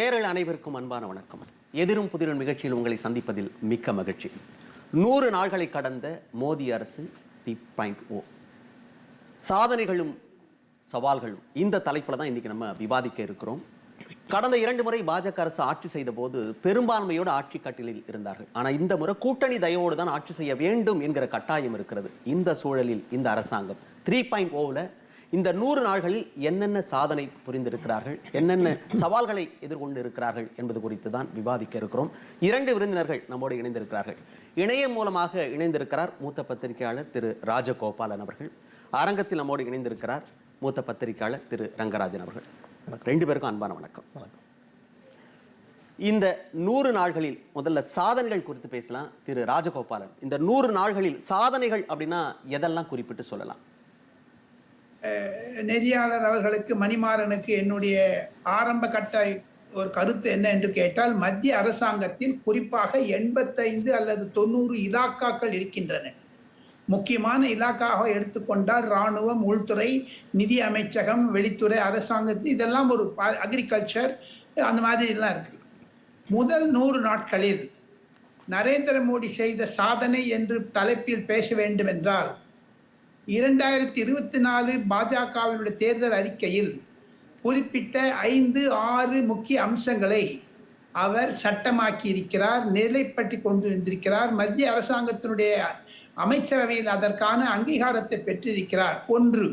நேரல் அனைவருக்கும் அன்பான வணக்கம். எதிரும் புதிரும் நிகழ்ச்சியில் உங்களை சந்திப்பதில் மிக்க மகிழ்ச்சி. நூறு நாள்களை கடந்த மோடி அரசு தி பாயிண்ட் ஓ. சாதனைகளும் சவால்களும் இந்த தலைப்பில் தான் இன்னைக்கு நம்ம விவாதிக்க இருக்கிறோம். கடந்த இரண்டு முறை பாஜக அரசு ஆட்சி செய்த போது பெரும்பான்மையோடு ஆட்சி கட்டிலில் இருந்தார்கள். ஆனால் இந்த முறை கூட்டணி தயவோடு தான் ஆட்சி செய்ய வேண்டும் என்கிற கட்டாயம் இருக்கிறது. இந்த சூழலில் இந்த அரசாங்கம். த்ரீ பாயிண்ட் ஓவில் இந்த நூறு நாள்களில் என்னென்ன சாதனை புரிந்திருக்கிறார்கள்? என்னென்ன சவால்களை எதிர்கொண்டு இருக்கிறார்கள் என்பது குறித்து தான் விவாதிக்க இருக்கிறோம். இரண்டு விருந்தினர்கள் நம்மோடு இணைந்திருக்கிறார்கள். இணையம் மூலமாக இணைந்திருக்கிறார் மூத்த பத்திரிகையாளர் திரு ராஜகோபாலன் அவர்கள். அரங்கத்தில் நம்மோடு இணைந்திருக்கிறார் மூத்த பத்திரிகையாளர் திரு ரங்கராஜன் அவர்கள். ரெண்டு பேருக்கும் அன்பான வணக்கம். இந்த நூறு நாள்களில் முதல்ல சாதனைகள் குறித்து பேசலாம். திரு ராஜகோபாலன் இந்த நூறு நாள்களில் சாதனைகள் அப்படின்னா எதெல்லாம் குறிப்பிட்டு சொல்லலாம்? நெறியாளர் அவர்களுக்கு மணிமாறனுக்கு என்னுடைய ஆரம்ப கட்ட ஒரு கருத்து என்ன என்று கேட்டால் மத்திய அரசாங்கத்தில் குறிப்பாக எண்பத்தைந்து அல்லது தொண்ணூறு இலாக்காக்கள் இருக்கின்றன. முக்கியமான இலாக்காக எடுத்துக்கொண்டால் இராணுவம் உள்துறை நிதி அமைச்சகம் வெளித்துறை அரசாங்கத்து இதெல்லாம் ஒரு அக்ரிகல்ச்சர் அந்த மாதிரி எல்லாம் இருக்கு. முதல் நூறு நாட்களில் நரேந்திர மோடி செய்த சாதனை என்று தலைப்பில் பேச வேண்டும் என்றால் இரண்டாயிரத்தி இருபத்தி நாலு பாஜகவினுடைய தேர்தல் அறிக்கையில் குறிப்பிட்ட ஐந்து ஆறு முக்கிய அம்சங்களை அவர் சட்டமாக்கி இருக்கிறார் நிலைப்பட்டி கொண்டு வந்திருக்கிறார். மத்திய அரசாங்கத்தினுடைய அமைச்சரவையில் அதற்கான அங்கீகாரத்தை பெற்றிருக்கிறார். ஒன்று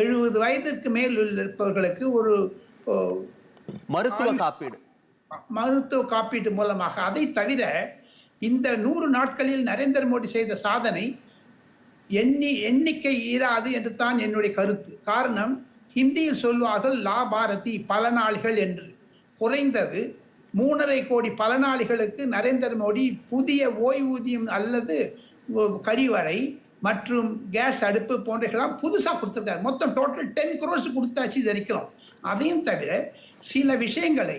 எழுபது வயதிற்கு மேல் இருப்பவர்களுக்கு ஒரு மருத்துவ காப்பீடு. மருத்துவ காப்பீட்டு மூலமாக. அதை தவிர இந்த நூறு நாட்களில் நரேந்திர மோடி செய்த சாதனை எண்ணி எண்ணிக்கை ஈராது என்று தான் என்னுடைய கருத்து. காரணம் ஹிந்தியில் சொல்வார்கள் லா பாரதி பலனாளிகள் என்று. குறைந்தது மூணரை கோடி பலனாளிகளுக்கு நரேந்திர மோடி புதிய ஓய்வூதியம் அல்லது கழிவறை மற்றும் கேஸ் அடுப்பு போன்றவைகளாம் புதுசாக கொடுத்துருக்காரு. மொத்தம் டோட்டல் டென் குரோஸ் கொடுத்தாச்சு இது வரைக்கும். அதையும் தவிர சில விஷயங்களை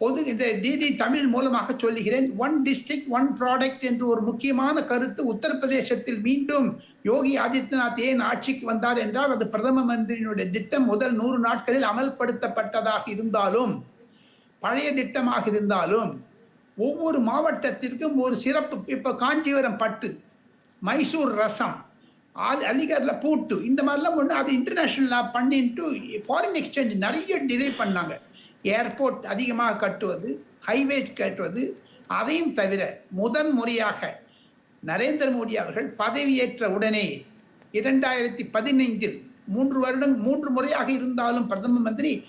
பொது இந்த டிடி தமிழ் மூலமாக சொல்லுகிறேன். ஒன் டிஸ்ட்ரிக்ட் ஒன் ப்ராடக்ட் என்று ஒரு முக்கியமான கருத்து உத்தரப்பிரதேசத்தில் மீண்டும் யோகி ஆதித்யநாத் ஏன் ஆட்சிக்கு வந்தார் என்றால் அது பிரதம மந்திரியினுடைய திட்டம் முதல் நூறு நாட்களில் அமல்படுத்தப்பட்டதாக இருந்தாலும் பழைய திட்டமாக இருந்தாலும் ஒவ்வொரு மாவட்டத்திற்கும் ஒரு சிறப்பு இப்போ காஞ்சிபுரம் பட்டு மைசூர் ரசம் ஆ- அலிகர்ல பூட்டு இந்த மாதிரிலாம் ஒன்று அது இன்டர்நேஷ்னலாக பண்ணிட்டு ஃபாரின் எக்ஸ்சேஞ்ச் நிறைய டிலே பண்ணாங்க. ஏர்போர்ட் அதிகமாக கட்டுவது ஹைவே கட்டுவது அதையும் தவிர முதன் முறையாக நரேந்திர மோடி அவர்கள் பதவியேற்ற உடனே இரண்டாயிரத்தி பதினைந்தில் மூன்று வருடம் மூன்று முறையாக இருந்தாலும் பிரதம மந்திரி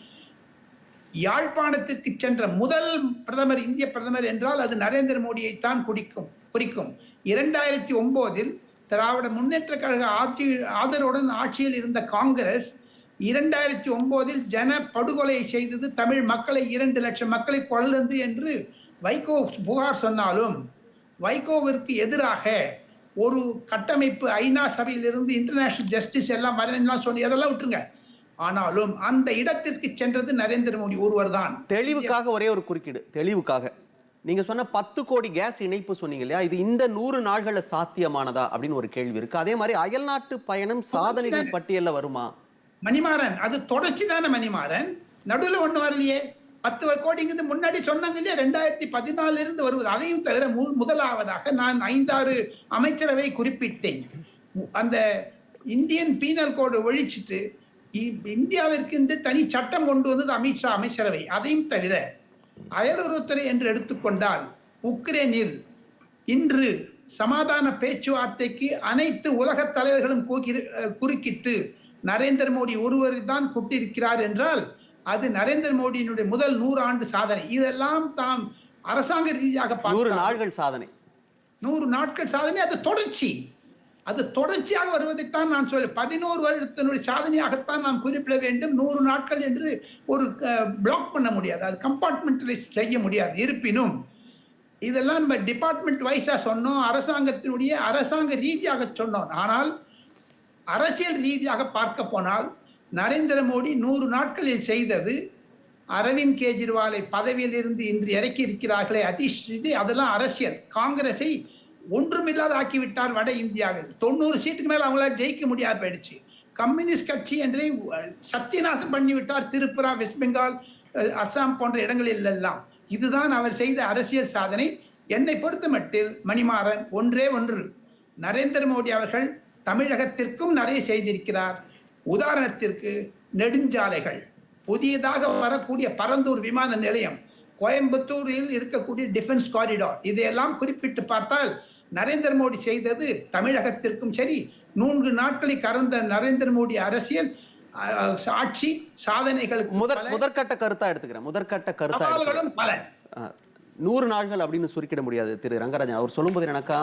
யாழ்ப்பாணத்திற்கு சென்ற முதல் பிரதமர் இந்திய பிரதமர் என்றால் அது நரேந்திர மோடியைத்தான் குடிக்கும் குறிக்கும். இரண்டாயிரத்தி ஒன்போதில் திராவிட முன்னேற்ற கழக ஆட்சி ஆதரவுடன் ஆட்சியில் இருந்த காங்கிரஸ் இரண்டாயிரத்தி ஒன்பதில் ஜன படுகொலை செய்தது தமிழ் மக்களை இரண்டு லட்சம் மக்களை கொல்லது என்று வைகோ புகார் சொன்னாலும் வைகோவிற்கு எதிராக ஒரு கட்டமைப்பு ஐநா சபையிலிருந்து இன்டர்நேஷனல் ஜஸ்டிஸ் எல்லாம் வரலாம் சொல்லி அதெல்லாம் விட்டுருங்க. ஆனாலும் அந்த இடத்திற்கு சென்றது நரேந்திர மோடி ஒருவர் தான். தெளிவுக்காக ஒரே ஒரு குறுக்கீடு தெளிவுக்காக. நீங்க சொன்ன பத்து கோடி கேஸ் இணைப்பு சொன்னீங்க இல்லையா? இது இந்த நூறு நாள்கள்ல சாத்தியமானதா அப்படின்னு ஒரு கேள்வி இருக்கு. அதே மாதிரி அயல்நாட்டு பயணம் சாதனைகள் பட்டியல்ல வருமா? மணிமாறன் அது தொடர்ச்சி தானே மணிமாறன்? நடுவில் ஒன்று வரலையே. பத்து கோடிங்கிறது முன்னாடி சொன்னாங்க இல்லையா? ரெண்டாயிரத்தி பதினாலுல இருந்து வருவது. அதையும் தவிர மு- முதலாவதாக நான் ஐந்தாறு அமைச்சரவை குறிப்பிட்டேன். அந்த இந்தியன் பீனல் கோடு ஒழிச்சிட்டு இ- இந்தியாவிற்கு என்று தனி சட்டம் கொண்டு வந்தது அமித்ஷா அமைச்சரவை. அதையும் தவிர அயலுறவுத்துறை என்று எடுத்துக்கொண்டால் உக்ரைனில் இன்று சமாதான பேச்சுவார்த்தைக்கு அனைத்து உலக தலைவர்களும் குறுக்கிட்டு நரேந்திர மோடி ஒருவரை தான் கூட்டியிருக்கிறார் என்றால் அது நரேந்திர மோடியினுடைய முதல் நூறு ஆண்டு சாதனை. இதெல்லாம் தாம் அரசாங்க ரீதியாக நூறு நாள்கள் சாதனை. நூறு நாட்கள் சாதனை அது தொடர்ச்சி. அது தொடர்ச்சியாக வருவதைத்தான் நான் சொல்ல பதினோரு வருடத்தினுடைய சாதனையாகத்தான் நாம் குறிப்பிட வேண்டும். நூறு நாட்கள் என்று ஒரு பிளாக் பண்ண முடியாது. அது கம்பார்ட்மெண்டலைஸ் செய்ய முடியாது. இருப்பினும் இதெல்லாம் நம்ம டிபார்ட்மெண்ட் வைஸா சொன்னோம் அரசாங்கத்தினுடைய அரசாங்க ரீதியாக சொன்னோம். ஆனால் அரசியல் ரீதியாக பார்க்க போனால் நரேந்திர மோடி நூறு நாட்களில் செய்தது அரவிந்த் கெஜ்ரிவாலை பதவியில் இருந்து இன்று இறக்கி இருக்கிறார்களே அதிர்ஷ்டி அதெல்லாம் அரசியல். காங்கிரஸை ஒன்றுமில்லாத ஆக்கிவிட்டார் வட இந்தியாவில். தொண்ணூறு சீட்டுக்கு மேலே அவங்களால ஜெயிக்க முடியாது போயிடுச்சு. கம்யூனிஸ்ட் கட்சி என்றே சத்தியநாசம் பண்ணிவிட்டார் திரிபுரா வெஸ்ட் பெங்கால் அஸ்ஸாம் போன்ற இடங்களில் எல்லாம். இதுதான் அவர் செய்த அரசியல் சாதனை. என்னை பொறுத்த மட்டில் மணிமாறன் ஒன்றே ஒன்று. நரேந்திர மோடி அவர்கள் தமிழகத்திற்கும் நிறைய செய்திருக்கிறார். உதாரணத்திற்கு நெடுஞ்சாலைகள். புதியதாக வரக்கூடிய பரந்தூர் விமான நிலையம் கோயம்புத்தூரில் இருக்கக்கூடிய டிஃபென்ஸ் காரிடார் இதையெல்லாம் குறிப்பிட்டு பார்த்தால் நரேந்திர மோடி செய்தது தமிழகத்திற்கும் சரி நூன்கு நாட்களை கடந்த நரேந்திர மோடி அரசியல் ஆட்சி சாதனைகளுக்கு முதற்கட்ட கருத்தா எடுத்துக்கிறேன். முதற்கட்ட கருத்தா பல. நூறு நாள்கள் அப்படின்னு சுருக்கிட முடியாது திரு ரங்கராஜன். அவர் சொல்லும்போது எனக்கா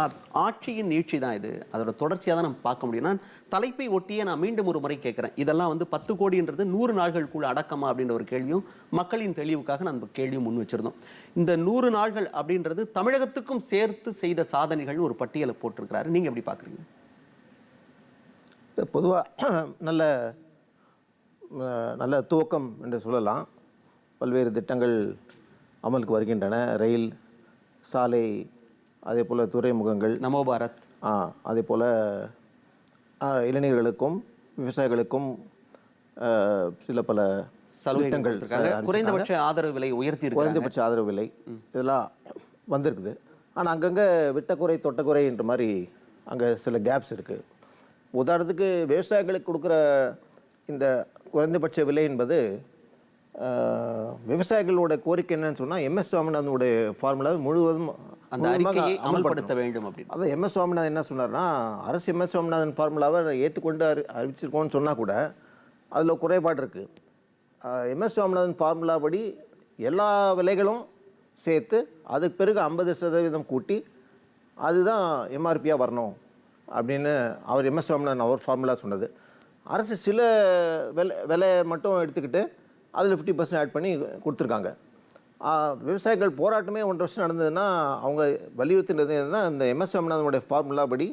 ஆட்சியின் நீட்சி தான் இது. அதோட தொடர்ச்சியாக தான் நம்ம பார்க்க முடியும். நான் தலைப்பை ஒட்டியே நான் மீண்டும் ஒரு முறை கேட்குறேன். இதெல்லாம் வந்து பத்து கோடின்றது நூறு நாள்களுக்குள்ள அடக்கமா அப்படின்ற ஒரு கேள்வியும் மக்களின் தெளிவுக்காக நான் அந்த கேள்வியும் முன் வச்சிருந்தோம். இந்த நூறு நாள்கள் அப்படின்றது தமிழகத்துக்கும் சேர்த்து செய்த சாதனைகள்னு ஒரு பட்டியலை போட்டிருக்கிறாரு. நீங்கள் எப்படி பார்க்குறீங்க? பொதுவாக நல்ல நல்ல துவக்கம் என்று சொல்லலாம். பல்வேறு திட்டங்கள் அமலுக்கு வருகின்றன. ரயில் சாலை அதே போல் துறைமுகங்கள். நமோ பாரத். ஆ, அதே போல் இளைஞர்களுக்கும் விவசாயிகளுக்கும் சில பல சலுகைகள். குறைந்தபட்ச ஆதரவு விலை உயர்த்தி குறைந்தபட்ச ஆதரவு விலை இதெல்லாம் வந்திருக்குது. ஆனால் அங்கங்கே விட்டக்குறை தொட்டக்குறைன்ற மாதிரி அங்கே சில கேப்ஸ் இருக்குது உதாரணத்துக்கு விவசாயிகளுக்கு கொடுக்குற இந்த குறைந்தபட்ச விலை என்பது விவசாயிகளோட கோரிக்கை என்னன்னு சொன்னால் எம்எஸ் சுவாமிநாதனுடைய ஃபார்முலாவை முழுவதும் அந்த அறிக்கையை அமல்படுத்த. வேண்டும் அப்படின்னு. அதான் எம்எஸ் சுவாமிநாதன் என்ன சொன்னார்னா அரசு எம்எஸ் சுவாமிநாதன் ஃபார்முலாவை ஏற்றுக்கொண்டு அறி அறிவிச்சிருக்கோம்னு சொன்னால் கூட அதில் குறைபாடு இருக்குது எம்எஸ் சுவாமிநாதன் ஃபார்முலா படி எல்லா விலைகளும் சேர்த்து அதுக்கு பிறகு ஐம்பது சதவீதம் கூட்டி அதுதான் எம்ஆர்பியாக வரணும் அப்படின்னு அவர் எம்எஸ் சுவாமிநாதன் அவர் ஃபார்முலா சொன்னது. அரசு சில விலை விலையை மட்டும் எடுத்துக்கிட்டு அதில் ஃபிஃப்டி பர்சன்ட் ஆட் பண்ணி கொடுத்துருக்காங்க. விவசாயிகள் போராட்டமே ஒன்றரை வருஷம் நடந்ததுன்னா அவங்க வலியுறுத்தினது என்னன்னா இந்த எம்எஸ் சுவாமிநாதனுடைய ஃபார்முலா படி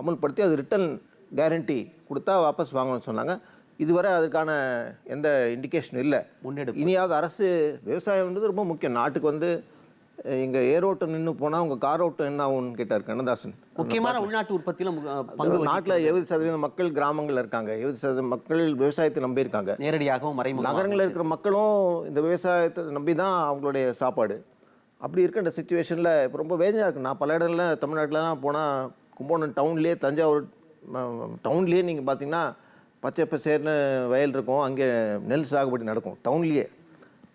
அமல்படுத்தி அது ரிட்டர்ன் கேரண்டி கொடுத்தா வாபஸ் வாங்கணும்னு சொன்னாங்க. இதுவரை அதுக்கான எந்த இண்டிகேஷன் இல்லை. முன்னெடுப்பு. இனியாவது அரசு விவசாயம்ன்றது ரொம்ப முக்கியம். நாட்டுக்கு வந்து இங்கே ஏரோட்டம் நின்று போனால் உங்கள் கார் ஓட்டம் என்ன ஆகும்னு கேட்டார் கண்ணதாசன். முக்கியமான உள்நாட்டு உற்பத்தியில பங்கு நாட்டில் எழுபது சதவீதம் மக்கள் கிராமங்கள் இருக்காங்க. எழுபது சதவீதம் மக்கள் விவசாயத்தை நம்பி இருக்காங்க. நேரடியாகவும் மறைமுகமாக நகரங்களில் இருக்கிற மக்களும் இந்த விவசாயத்தை நம்பி தான் அவங்களுடைய சாப்பாடு. அப்படி இருக்க இந்த சுச்சுவேஷனில் இப்போ ரொம்ப வேதனையாக இருக்குது நான் பல இடங்கள்ல தமிழ்நாட்டிலலாம் போனால் கும்பகோணம் டவுன்லேயே தஞ்சாவூர் டவுன்லேயே நீங்கள் பார்த்தீங்கன்னா பச்சை பசேர்னு வயல் இருக்கும். அங்கே நெல் சாகுபடி நடக்கும். டவுன்லேயே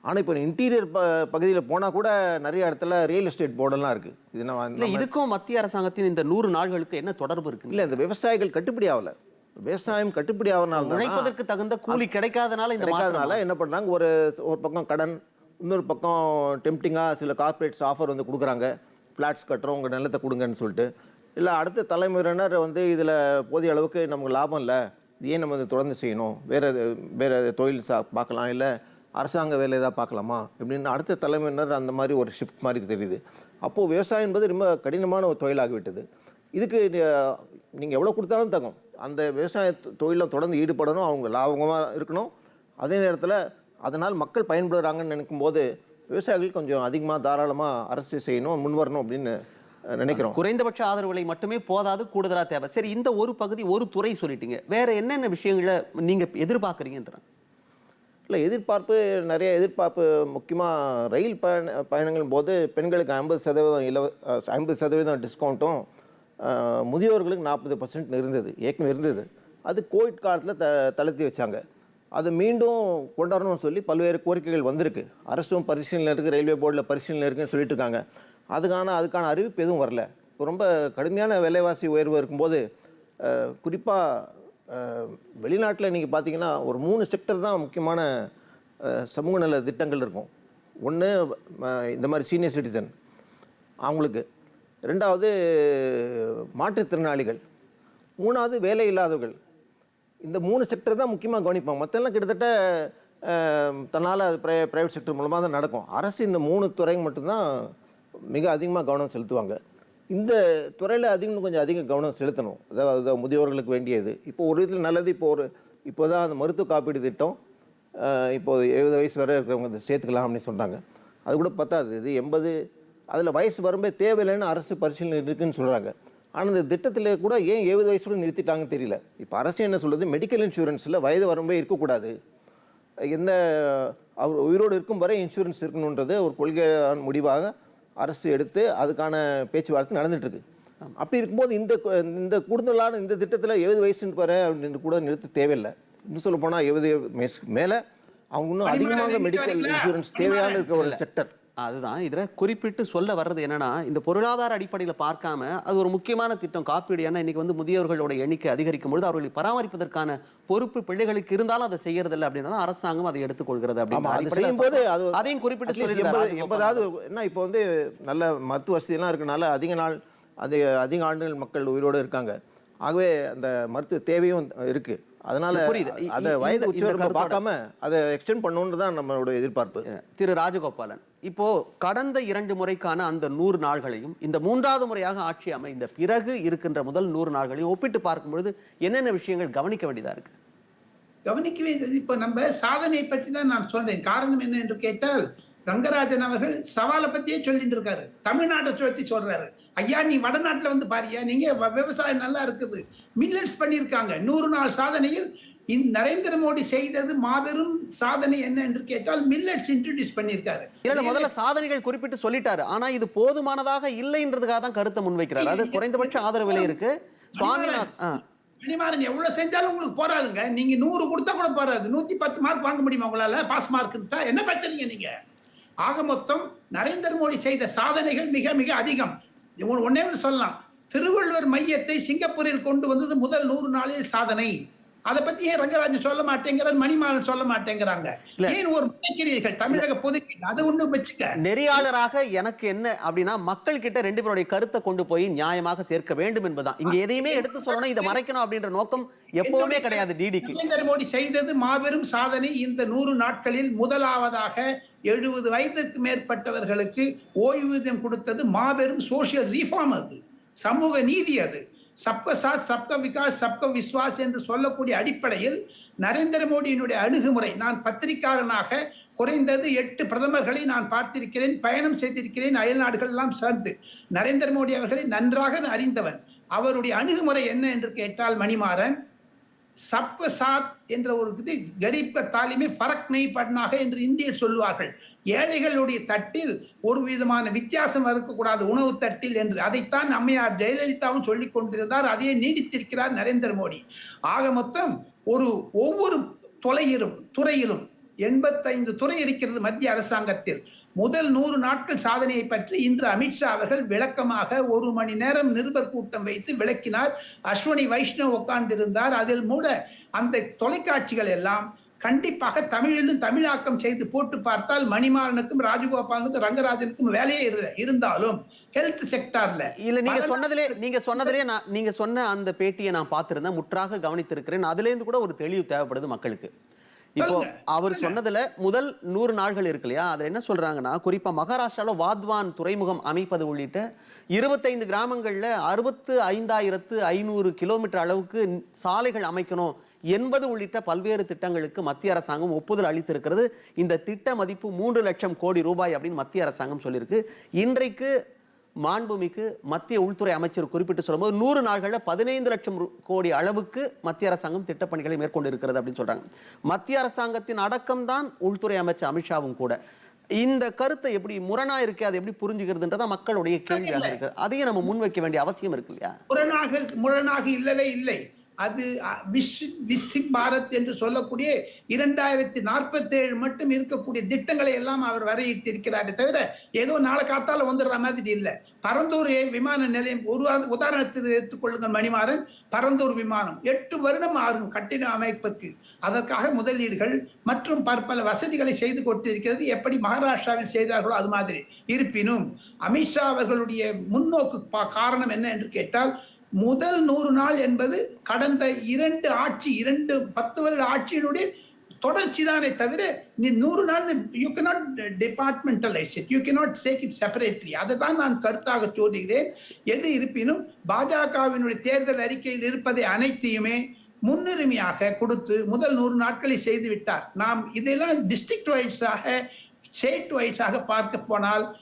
ஆனால் இப்போ இன்டீரியர் ப பகுதியில் போனால் கூட நிறைய இடத்துல ரியல் எஸ்டேட் போர்டெல்லாம் இருக்குது இது நம்ம இல்ல இதுக்கும் மத்திய அரசாங்கத்தின் இந்த நூறு நாள்களுக்கு என்ன தொடர்பு இருக்கு? இல்லை இந்த விவசாயிகள் கட்டுப்படி ஆகலை. விவசாயம் கட்டுப்படி ஆகிறனால உழைப்பதற்கு தகுந்த கூலி கிடைக்காதனால இந்த கிடைக்காதனால என்ன பண்ணுறாங்க ஒரு ஒரு பக்கம் கடன் இன்னொரு பக்கம் டெம்டிங்காக சில கார்ப்பரேட்ஸ் ஆஃபர் வந்து கொடுக்குறாங்க. ஃப்ளாட்ஸ் கட்டுறோம் உங்கள் நிலத்தை கொடுங்கன்னு சொல்லிட்டு. இல்லை அடுத்த தலைமுறையினர் வந்து இதில் போதிய அளவுக்கு நமக்கு லாபம் இல்லை. இது ஏன் நம்ம இதை தொடர்ந்து செய்யணும்? வேறு வேறு தொழில் சா பார்க்கலாம். இல்லை அரசாங்க வேலை ஏதாவது பார்க்கலாமா? இப்படின்னு அடுத்த தலைமையினர் அந்த மாதிரி ஒரு ஷிஃப்ட் மாதிரி தெரியுது. அப்போது விவசாயம் என்பது ரொம்ப கடினமான ஒரு தொழிலாகிவிட்டது. இதுக்கு நீங்கள் எவ்வளோ கொடுத்தாலும் தகும் அந்த விவசாய தொழிலில் தொடர்ந்து ஈடுபடணும் அவங்க லாபமாக இருக்கணும். அதே நேரத்தில் அதனால் மக்கள் பயன்படுறாங்கன்னு நினைக்கும்போது விவசாயிகள் கொஞ்சம் அதிகமாக தாராளமாக அரசு செய்யணும் முன்வரணும் அப்படின்னு நினைக்கிறோம். குறைந்தபட்ச ஆதரவு விலை மட்டுமே போதாது கூடுதலாக தேவை. சரி இந்த ஒரு பகுதி ஒரு துறை சொல்லிட்டீங்க. வேற என்னென்ன விஷயங்களை நீங்கள் எதிர்பார்க்குறீங்கன்றாங்க இல்லை எதிர்பார்ப்பு நிறைய எதிர்பார்ப்பு முக்கியமாக ரயில் பயண பயணங்கள் போது பெண்களுக்கு ஐம்பது சதவீதம் இலவ ஐம்பது சதவீதம் டிஸ்கவுண்ட்டும் முதியோர்களுக்கு நாற்பது பர்சன்ட் இருந்தது ஏற்கனவே இருந்தது. அது கோவிட் காலத்தில் த தளர்த்தி வச்சாங்க. அது மீண்டும் கொண்டாடணும்னு சொல்லி பல்வேறு கோரிக்கைகள் வந்திருக்கு. அரசும் பரிசீலனை இருக்குது ரயில்வே போர்டில் பரிசீலனை இருக்குன்னு சொல்லிட்டு இருக்காங்க. அதுக்கான அதுக்கான அறிவிப்பு எதுவும் வரல. ரொம்ப கடுமையான விலைவாசி உயர்வு இருக்கும்போது குறிப்பாக வெளிநாட்டில் நீங்கள் பார்த்தீங்கன்னா ஒரு மூணு செக்டர் தான் முக்கியமான சமூக நல திட்டங்கள் இருக்கும். ஒன்று இந்த மாதிரி சீனியர் சிட்டிசன் அவங்களுக்கு. ரெண்டாவது மாற்றுத்திறனாளிகள். மூணாவது வேலை இல்லாதவர்கள். இந்த மூணு செக்டர் தான் முக்கியமாக கவனிப்பாங்க மற்றெல்லாம் கிட்டத்தட்ட தன்னால் அது ப்ரை ப்ரைவேட் செக்டர் மூலமாக தான் நடக்கும். அரசு இந்த மூணு துறை மட்டும்தான் மிக அதிகமாக கவனம் செலுத்துவாங்க. இந்த துறையில் அதிகம் கொஞ்சம் அதிக கவனம் செலுத்தணும். அதாவது முதியோர்களுக்கு வேண்டியது. இப்போ ஒரு இதில் நல்லது இப்போ ஒரு இப்போ தான் அந்த மருத்துவ காப்பீடு திட்டம் இப்போ எழுபது வயசு வரை இருக்கிறவங்க சேர்த்துக்கலாம் அப்படின்னு சொன்னாங்க அது கூட பத்தாது. இது எண்பது அதில் வயசு வரம்பே தேவையில்லைன்னு அரசு பரிசீலனை இருக்குன்னு சொல்கிறாங்க ஆனால் இந்த திட்டத்தில் கூட ஏன் எழுபது வயசோட நிறுத்திட்டாங்கன்னு தெரியல. இப்போ அரசு என்ன சொல்லுது? மெடிக்கல் இன்சூரன்ஸில் வயது வரம்பே இருக்கக்கூடாது. எந்த அவர் உயிரோடு இருக்கும் வரை இன்சூரன்ஸ் இருக்கணுன்றது ஒரு கொள்கையான முடிவாக அரசு எடுத்து அதுக்கான பேச்சுவார்த்தை நடந்துட்டு இருக்கு அப்படி இருக்கும்போது இந்த இந்த கூடுதலான இந்த திட்டத்தில் எழுபது வயசுன்னு வர அப்படின்னு கூட நிறுத்த தேவையில்லை. இன்னும் சொல்ல போனால் எழுபது வயசுக்கு மேலே அவங்க இன்னும் அதிகமாக மெடிக்கல் இன்சூரன்ஸ் தேவையான இருக்க ஒரு செக்டர் அதுதான் இதில் குறிப்பிட்டு சொல்ல வர்றது என்னன்னா இந்த பொருளாதார அடிப்படையில் பார்க்காம அது ஒரு முக்கியமான திட்டம். காப்பீடு ஏன்னா இன்னைக்கு வந்து முதியவர்களோட எண்ணிக்கை அதிகரிக்கும் பொழுது அவர்களை பராமரிப்பதற்கான பொறுப்பு பிள்ளைகளுக்கு இருந்தாலும் அதை செய்யறதில்லை அப்படின்னா அரசாங்கம் அதை எடுத்துக்கொள்கிறது அப்படின்னு செய்யும்போது அது அதையும் குறிப்பிட்டு ராஜகோபால். எண்பதாவது என்ன இப்போ வந்து நல்ல மருத்துவ வசதியெல்லாம் இருக்கனால அதிக நாள் அது அதிக ஆண்டுகள் மக்கள் உயிரோடு இருக்காங்க. ஆகவே அந்த மருத்துவ தேவையும் இருக்கு. அதனால புரியுது. அதை இந்த- வயது உச்சவரம்பை பார்க்காம அதை எக்ஸ்டெண்ட் பண்ணணுன்னு தான் நம்மளோட எதிர்பார்ப்பு. திரு ராஜகோபாலன் இப்போ கடந்த இரண்டு முறைக்கான அந்த நூறு நாள்களையும் இந்த மூன்றாவது முறையாக ஆட்சி அமைந்த பிறகு இருக்கின்ற முதல் நூறு நாள்களையும் ஒப்பிட்டு பார்க்கும்பொழுது என்னென்ன விஷயங்கள் கவனிக்க வேண்டியதா இருக்கு? கவனிக்க வேண்டியது இப்ப நம்ம சாதனை பற்றி தான் நான் சொல்றேன். காரணம் என்ன என்று கேட்டால் ரங்கராஜன் அவர்கள் சவாலை பத்தியே சொல்லிட்டு இருக்காரு. தமிழ்நாட்டை பத்தி சொல்றாரு. ஐயா நீ வடநாட்டுல வந்து பாரியா நீங்க வ- விவசாயம் நல்லா இருக்குது. மில்லட்ஸ் பண்ணியிருக்காங்க. நூறு நாள் சாதனையில் இந்த நரேந்திர மோடி செய்தது மாபெரும் சாதனை என்ன என்று கேட்டால் மில்லட்ஸ் இன்ட்ரடியூஸ் பண்ணியிருக்காரு. இல்ல முதல்ல சாதனைகள் குறிப்பிட்டு சொல்லிட்டாரு. ஆனா இது போதுமானதாக இல்லைன்றதுக்காக தான் கருத்தை முன்வைக்கிறாரு. அது குறைந்தபட்ச ஆதரவு விலை இருக்கு. சுவாமிநாத். மணிமாறன் எவ்வளவு செஞ்சாலும் உங்களுக்கு போறாதுங்க. நீங்க நூறு கொடுத்தா கூட போறாது. நூத்தி பத்து மார்க் வாங்க முடியுமா உங்களால? பாஸ் மார்க் என்ன பிரச்சனைங்க நீங்க? ஆக மொத்தம் நரேந்திர மோடி செய்த சாதனைகள் மிக மிக அதிகம். ஒன்னே ஒன்று சொல்லலாம். திருவள்ளுவர் மையத்தை சிங்கப்பூரில் கொண்டு வந்தது முதல் நூறு நாளில் சாதனை. அதை பத்தி ஏன் ரங்கராஜன் சொல்ல மாட்டேங்கிறார் மணிமாறன் சொல்ல மாட்டேங்கிறாங்க. ஏன் ஒரு முனைக்கிறீர்கள்? தமிழக பொதுக்கு அது ஒண்ணு வச்சுக்க. நெறியாளராக எனக்கு என்ன அப்படின்னா மக்கள் கிட்ட ரெண்டு பேருடைய கருத்தை கொண்டு போய் நியாயமாக சேர்க்க வேண்டும் என்பதுதான். இங்க எதையுமே எடுத்து சொல்லணும் இதை மறைக்கணும் அப்படின்ற நோக்கம் எப்பவுமே கிடையாது டிடிக்கு நரேந்திர மோடி செய்தது மாபெரும் சாதனை. இந்த நூறு நாட்களில் முதலாவதாக எழுபது வயதிற்கு மேற்பட்டவர்களுக்கு ஓய்வூதியம் கொடுத்தது மாபெரும் சோசியல் ரீஃபார்ம் அது. சமூக நீதி அது. சப்க சாத் சப்க விகாஸ் சப்க விஸ்வாஸ் என்று சொல்லக்கூடிய அடிப்படையில் நரேந்திர மோடியினுடைய அணுகுமுறை. நான் பத்திரிகையாளனாக குறைந்தது எட்டு பிரதமர்களை நான் பார்த்திருக்கிறேன் பயணம் செய்திருக்கிறேன் அயல் நாடுகள் எல்லாம் சேர்ந்து. நரேந்திர மோடி அவர்களை நன்றாக அறிந்தவர். அவருடைய அணுகுமுறை என்ன என்று கேட்டால் மணிமாறன் சப்ப சாத் என்ற ஒரு இது கரீப்க தாலிமே ஃபரக் நெய் பட்னாக என்று இந்தியர் சொல்லுவார்கள். ஏழைகளுடைய தட்டில் ஒரு விதமான வித்தியாசம் இருக்கக்கூடாது உணவு தட்டில் என்று. அதைத்தான் அம்மையார் ஜெயலலிதாவும் சொல்லிக் கொண்டிருந்தார் அதையே நீடித்திருக்கிறார் நரேந்திர மோடி. ஆக மொத்தம் ஒரு ஒவ்வொரு தொலையிலும் துறையிலும் எண்பத்தைந்து துறை இருக்கிறது மத்திய அரசாங்கத்தில். முதல் நூறு நாட்கள் சாதனையை பற்றி இன்று அமித்ஷா அவர்கள் விளக்கமாக ஒரு மணி நேரம் நிருபர் கூட்டம் வைத்து விளக்கினார். அஸ்வனி வைஷ்ணவ் உட்கார்ந்திருந்தார். அதில் மூட அந்த தொலைக்காட்சிகள் எல்லாம் கண்டிப்பாக தமிழிலும் தமிழாக்கம் செய்து போட்டு பார்த்தால் மணிமாறனுக்கும் ராஜகோபாலனுக்கும் ரங்கராஜனுக்கும் வேலையே இருந்தாலும் ஹெல்த் செக்டார்ல இல்ல நீங்க சொன்னதிலே நீங்க சொன்னதிலே நான் நீங்க சொன்ன அந்த பேட்டியை நான் பார்த்திருந்தேன் முற்றாக கவனித்திருக்கிறேன். அதுல இருந்து கூட ஒரு தெளிவு தேவைப்படுது மக்களுக்கு. இப்போ அவர் சொன்னதுல முதல் நூறு நாள்கள் இருக்கு இல்லையா? அதுல என்ன சொல்றாங்கன்னா குறிப்பா மகாராஷ்டிரால வாத்வான் துறைமுகம் அமைப்பது உள்ளிட்ட இருபத்தைந்து கிராமங்கள்ல அறுபத்து ஐந்தாயிரத்து ஐநூறு கிலோமீட்டர் அளவுக்கு சாலைகள் அமைக்கணும் என்பது உள்ளிட்ட பல்வேறு திட்டங்களுக்கு மத்திய அரசாங்கம் ஒப்புதல் அளித்திருக்கிறது. இந்த திட்ட மதிப்பு மூன்று லட்சம் கோடி ரூபாய் அப்படின்னு மத்திய அரசாங்கம் சொல்லியிருக்கு. இன்றைக்கு மாண்புமிகு மத்திய உள்துறை அமைச்சர் குறிப்பிட்டு சொல்லும்போது நூறு நாள்களில் பதினைந்து லட்சம் கோடி அளவுக்கு மத்திய அரசாங்கம் திட்டப்பணிகளை மேற்கொண்டு இருக்கிறது அப்படின்னு சொல்றாங்க. மத்திய அரசாங்கத்தின் அடக்கம்தான் உள்துறை அமைச்சர் அமித்ஷாவும் கூட. இந்த கருத்தை எப்படி முரணா இருக்கு அதை எப்படி புரிஞ்சுக்கிறதுன்றதா மக்களுடைய கேள்வியாக இருக்கு அதையும் நம்ம முன்வைக்க வேண்டிய அவசியம் இருக்கு இல்லையா? முரணாக முரணாக இல்லவே இல்லை. அது அ, விசிக் பாரத் என்று சொல்லக்கூடிய இரண்டாயிரத்தி நாற்பத்தி ஏழு மட்டும் இருக்கக்கூடிய திட்டங்களை எல்லாம் அவர் வரையிட்டிருக்கிறாரே தவிர ஏதோ நாளை காத்தால வந்துடுற மாதிரி இல்லை. பரந்தூர் விமான நிலையம் ஒரு உதாரணத்தில் எடுத்துக்கொள்ளுங்கள் மணிமாறன். பரந்தூர் விமானம் எட்டு வருடம் ஆகும் கட்டிட அமைப்பதற்கு அதற்காக முதலீடுகள் மற்றும் பற்பல வசதிகளை செய்து கொண்டிருக்கிறது. எப்படி மகாராஷ்டிராவில் செய்தார்களோ அது மாதிரி. இருப்பினும் அமித்ஷா அவர்களுடைய முன்னோக்கு பா- காரணம் என்ன என்று கேட்டால் முதல் நூறு நாள் என்பது கடந்த இரண்டு ஆட்சி இரண்டு பத்து வருட ஆட்சியினுடைய தொடர்ச்சி தானே தவிர நீ நூறு நாள் you cannot departmentalise it you cannot shake it separately அதை தான் நான் கருத்தாக சொல்லுகிறேன். எது இருப்பினும் பாஜகவினுடைய தேர்தல் அறிக்கையில் இருப்பதை அனைத்தையுமே முன்னுரிமையாக கொடுத்து முதல் நூறு நாட்களை செய்து விட்டார் நாம் இதெல்லாம் டிஸ்ட்ரிக்ட் வைஸாக ஸ்டேட் வைஸாக பார்க்க போனால்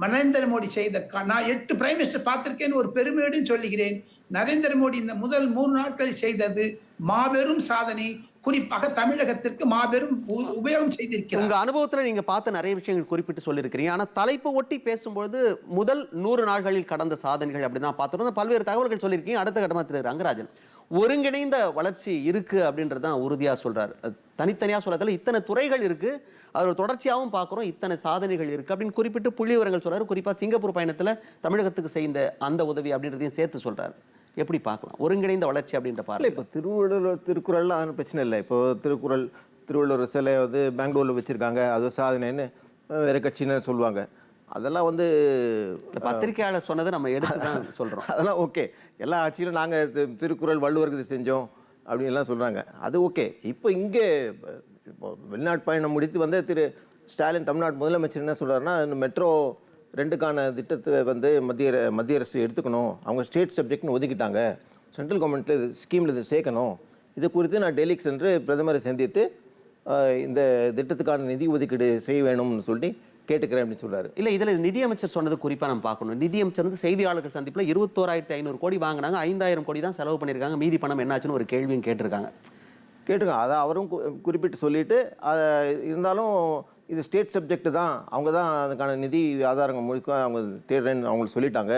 நரேந்திர மோடி செய்த க- நான் எட்டு பிரைம் மினிஸ்டர் பார்த்திருக்கேன்னு ஒரு பெருமையுடன் சொல்லுகிறேன். நரேந்திர மோடி இந்த முதல் மூணு நாட்கள் செய்தது மாபெரும் சாதனை. குறிப்பாக தமிழகத்திற்கு மாபெரும் உபயோகம் செய்திருக்கிறார். உங்க அனுபவத்துல நீங்க பார்த்த நிறைய விஷயங்கள் குறிப்பிட்டு சொல்லியிருக்கிறீங்க. ஆனா தலைப்பு ஒட்டி பேசும்பொழுது முதல் நூறு நாள்களில் கடந்த சாதனைகள் அப்படின்னு நான் பார்த்துருந்தோம் பல்வேறு தகவல்கள் சொல்லியிருக்கீங்க. அடுத்த கட்டமா திரு ரங்கராஜன். ஒருங்கிணைந்த வளர்ச்சி இருக்கு அப்படின்றது தான் உறுதியா சொல்றாரு. தனித்தனியா சொல்றதுல இத்தனை துறைகள் இருக்கு. அதோட தொடர்ச்சியாகவும் பார்க்குறோம். இத்தனை சாதனைகள் இருக்கு அப்படின்னு குறிப்பிட்டு புள்ளி விவரங்கள் சொல்றாரு. குறிப்பா சிங்கப்பூர் பயணத்துல தமிழகத்துக்கு செய்த அந்த உதவி அப்படின்றதையும் சேர்த்து சொல்றாரு. எப்படி பார்க்கலாம்? ஒருங்கிணைந்த வளர்ச்சி அப்படின்ற பார்வை இப்போ திருவள்ளுவர் திருக்குறள்லாம் அது பிரச்சனை இல்லை. இப்போ திருக்குறள் திருவள்ளுவர் சிலை வந்து பெங்களூரில் வச்சுருக்காங்க. அது சாதனைன்னு வேறு கட்சியினர் சொல்லுவாங்க. அதெல்லாம் வந்து பத்திரிகையாளர் சொன்னதை நம்ம எடுத்து தான் சொல்றோம். அதெல்லாம் ஓகே. எல்லா ஆட்சியிலும் நாங்கள் திருக்குறள் வள்ளுவருக்கு செஞ்சோம் அப்படின்னு எல்லாம் சொல்கிறாங்க அது ஓகே. இப்போ இங்கே இப்போ வெளிநாட்டு பயணம் முடித்து வந்த திரு ஸ்டாலின் தமிழ்நாடு முதலமைச்சர் என்ன சொல்கிறாருன்னா மெட்ரோ ரெண்டுக்கான திட்டத்தை வந்து மத்திய மத்திய அரசு எடுத்துக்கணும். அவங்க ஸ்டேட் சப்ஜெக்ட்னு ஒதுக்கிட்டாங்க. சென்ட்ரல் கவர்மெண்ட்டில் இது ஸ்கீமில் இது சேர்க்கணும். இது குறித்து நான் டெல்லிக்கு சென்று பிரதமரை சந்தித்து இந்த திட்டத்துக்கான நிதி ஒதுக்கீடு செய்ய வேணும்னு சொல்லி கேட்டுக்கிறேன் அப்படின்னு சொல்றாரு. இல்ல இதுல நிதியமைச்சர் சொன்னது குறிப்பா நம்ம பார்க்கணும். நிதியமைச்சர் வந்து செய்தியாளர்கள் சந்திப்புல இருபத்தோராயிரத்தி ஐநூறு கோடி வாங்கினாங்க. ஐந்தாயிரம் கோடி தான் செலவு பண்ணியிருக்காங்க. மீதி பணம் என்னாச்சுன்னு ஒரு கேள்வியும் கேட்டிருக்காங்க. கேட்டுருங்க அதை அவரும் கு- குறிப்பிட்டு சொல்லிட்டு அதை இருந்தாலும் இது ஸ்டேட் சப்ஜெக்ட் தான். அவங்க தான் அதுக்கான நிதி ஆதாரங்கள் முழுக்க அவங்க தேடுறேன்னு அவங்களுக்கு சொல்லிட்டாங்க.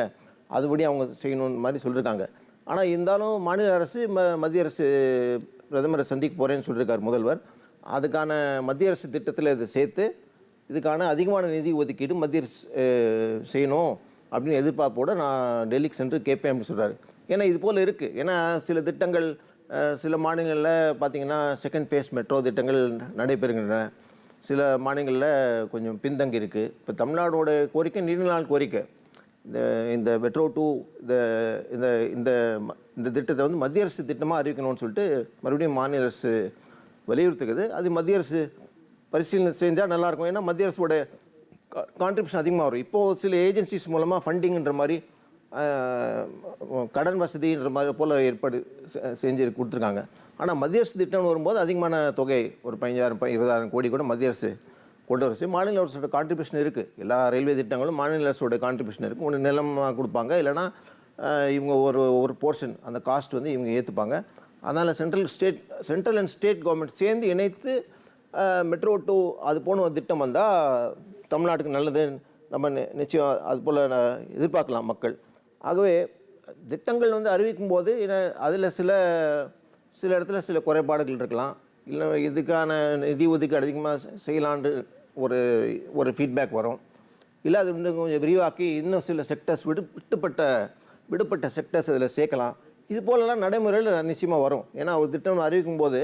அதுபடி அவங்க செய்யணும்னு மாதிரி சொல்லியிருக்காங்க ஆனால் இருந்தாலும் மாநில அரசு ம மத்திய அரசு பிரதமரை சந்திக்க போகிறேன்னு சொல்லியிருக்கார் முதல்வர். அதுக்கான மத்திய அரசு திட்டத்தில் இதை சேர்த்து இதுக்கான அதிகமான நிதி ஒதுக்கீடு மத்திய அரசு செய்யணும் அப்படின்னு எதிர்பார்ப்போடு நான் டெல்லிக்கு சென்று கேட்பேன் அப்படின்னு சொல்கிறாரு ஏன்னா இது போல் இருக்குது ஏன்னா சில திட்டங்கள் சில மாநிலங்களில் பார்த்தீங்கன்னா செகண்ட் ஃபேஸ் மெட்ரோ திட்டங்கள் நடைபெறுகின்றன. சில மாநிலங்களில் கொஞ்சம் பின்தங்கி இருக்குது இப்போ தமிழ்நாடோட கோரிக்கை நீண்ட நாள் கோரிக்கை. இந்த இந்த மெட்ரோ டூ இந்த இந்த இந்த ம- இந்த திட்டத்தை வந்து மத்திய அரசு திட்டமாக அறிவிக்கணும்னு சொல்லிட்டு மறுபடியும் மாநில அரசு வலியுறுத்துக்குது அது மத்திய அரசு பரிசீலனை செஞ்சால் நல்லாயிருக்கும் ஏன்னா மத்திய அரசோட கான்ட்ரிபியூஷன் அதிகமாக வரும். இப்போது சில ஏஜென்சிஸ் மூலமாக ஃபண்டிங்ன்ற மாதிரி கடன் வசதின்ற மாதிரி போல் ஏற்பாடு செஞ்சு கொடுத்துருக்காங்க. ஆனால் மத்திய அரசு திட்டம்னு வரும்போது அதிகமான தொகை ஒரு பதினஞ்சாயிரம் இருபதாயிரம் கோடி கூட மத்திய அரசு கொண்டு வர மாநில அரசோட கான்ட்ரிபியூஷன் இருக்குது எல்லா ரயில்வே திட்டங்களும் மாநில அரசோட கான்ட்ரிபியூஷன் இருக்குது ஒன்று நிலமாக கொடுப்பாங்க இல்லைன்னா இவங்க ஒரு ஒரு போர்ஷன் அந்த காஸ்ட் வந்து இவங்க ஏற்றுப்பாங்க அதனால் central state central and state government சேர்ந்து இணைத்து மெட்ரோ டூ அது போன ஒரு திட்டம் வந்தால் தமிழ்நாட்டுக்கு நல்லது. நம்ம நி- நிச்சயம் அது போல் எதிர்பார்க்கலாம் மக்கள். ஆகவே திட்டங்கள் வந்து அறிவிக்கும் போது அதில் சில சில இடத்துல சில குறைபாடுகள் இருக்கலாம். இல்லை இதுக்கான நிதி ஒதுக்கீடு அதிகமாக செய்யலான்னு ஒரு ஒரு ஃபீட்பேக் வரும். இல்லை அது இன்னும் கொஞ்சம் விரிவாக்கி இன்னும் சில செக்டர்ஸ் விடு விட்டுப்பட்ட விடுபட்ட செக்டர்ஸ் இதில் சேர்க்கலாம். இது போலலாம் நடைமுறையில் நிச்சயமாக வரும். ஏன்னா ஒரு திட்டம் அறிவிக்கும் போது